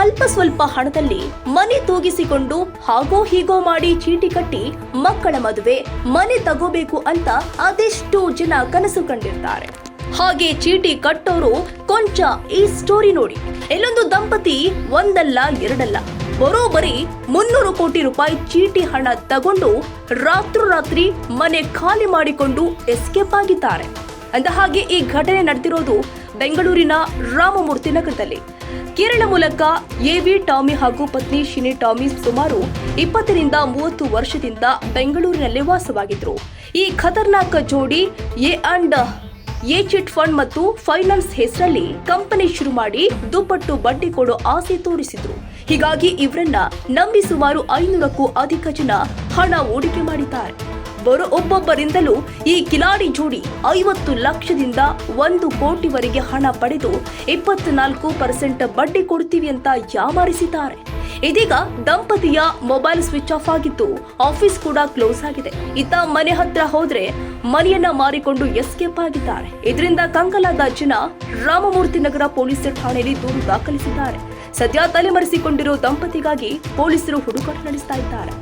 ಅಲ್ಪ ಸ್ವಲ್ಪ ಹಣದಲ್ಲಿ ಮನೆ ತೂಗಿಸಿಕೊಂಡು ಹಾಗೋ ಹೀಗೋ ಮಾಡಿ ಚೀಟಿ ಕಟ್ಟಿ ಮಕ್ಕಳ ಮದುವೆ, ಮನೆ ತಗೋಬೇಕು ಅಂತ ಅದೆಷ್ಟೋ ಜನ ಕನಸು ಕಂಡಿರ್ತಾರೆ. ಹಾಗೆ ಚೀಟಿ ಕಟ್ಟೋರು ಕೊಂಚ ಈ ಸ್ಟೋರಿ ನೋಡಿ. ಇಲ್ಲೊಂದು ದಂಪತಿ ಒಂದಲ್ಲ ಎರಡಲ್ಲ. ಬರೋಬರಿ ಮುನ್ನೂರು ಕೋಟಿ ರೂಪಾಯಿ ಚೀಟಿ ಹಣ ತಗೊಂಡು ರಾತ್ರೋರಾತ್ರಿ ಮನೆ ಖಾಲಿ ಮಾಡಿಕೊಂಡು ಎಸ್ಕೇಪ್ ಆಗಿದ್ದಾರೆ. ಅಂದ ಹಾಗೆ ಈ ಘಟನೆ ನಡೆದಿರೋದು ಬೆಂಗಳೂರಿನ ರಾಮಮೂರ್ತಿ ನಗರದಲ್ಲಿ. ಕೇರಳ ಮೂಲಕ ಎವಿ ಟಾಮಿ ಹಾಗೂ ಪತ್ನಿ ಶಿನಿ ಟಾಮಿ ಸುಮಾರು ಇಪ್ಪತ್ತರಿಂದ ಮೂವತ್ತು ವರ್ಷದಿಂದ ಬೆಂಗಳೂರಿನಲ್ಲಿ ವಾಸವಾಗಿದ್ರು. ಈ ಖತರ್ನಾಕ್ ಜೋಡಿ A and A chit fund ಮತ್ತು ಫೈನಾನ್ಸ್ ಹೆಸರಲ್ಲಿ ಕಂಪನಿ ಶುರು ಮಾಡಿ ದುಪ್ಪಟ್ಟು ಬಡ್ಡಿ ಕೊಡೋ ಆಸೆ ತೋರಿಸಿದ್ರು. ಹೀಗಾಗಿ ಇವರನ್ನ ನಂಬಿ ಸುಮಾರು ಐನೂರಕ್ಕೂ ಅಧಿಕ ಜನ ಹಣ ಹೂಡಿಕೆ ಮಾಡಿದ್ದಾರೆ. ಬರೋ ಒಬ್ಬೊಬ್ಬರಿಂದಲೂ ಈ ಕಿಲಾಡಿ ಜೋಡಿ ಐವತ್ತು ಲಕ್ಷದಿಂದ ಒಂದು ಕೋಟಿವರೆಗೆ ಹಣ ಪಡೆದು ಇಪ್ಪತ್ನಾಲ್ಕು ಪರ್ಸೆಂಟ್ ಬಡ್ಡಿ ಕೊಡ್ತೀವಿ ಅಂತ ಯಾಮಾರಿಸಿದ್ದಾರೆ. ಇದೀಗ ದಂಪತಿಯ ಮೊಬೈಲ್ ಸ್ವಿಚ್ ಆಫ್ ಆಗಿದ್ದು ಆಫೀಸ್ ಕೂಡ ಕ್ಲೋಸ್ ಆಗಿದೆ. ಇತ್ತ ಮನೆ ಹತ್ರ ಹೋದ್ರೆ ಮನೆಯನ್ನ ಮಾರಿಕೊಂಡು ಎಸ್ಕೇಪ್ ಆಗಿದ್ದಾರೆ. ಇದರಿಂದ ಕಂಕಲಾದ ಜನ ರಾಮಮೂರ್ತಿ ನಗರ ಪೊಲೀಸ್ ಠಾಣೆಯಲ್ಲಿ ದೂರು ದಾಖಲಿಸಿದ್ದಾರೆ. ಸದ್ಯ ತಲೆಮರೆಸಿಕೊಂಡಿರುವ ದಂಪತಿಗಾಗಿ ಪೊಲೀಸರು ಹುಡುಕಾಟ ನಡೆಸ್ತಾ ಇದ್ದಾರೆ.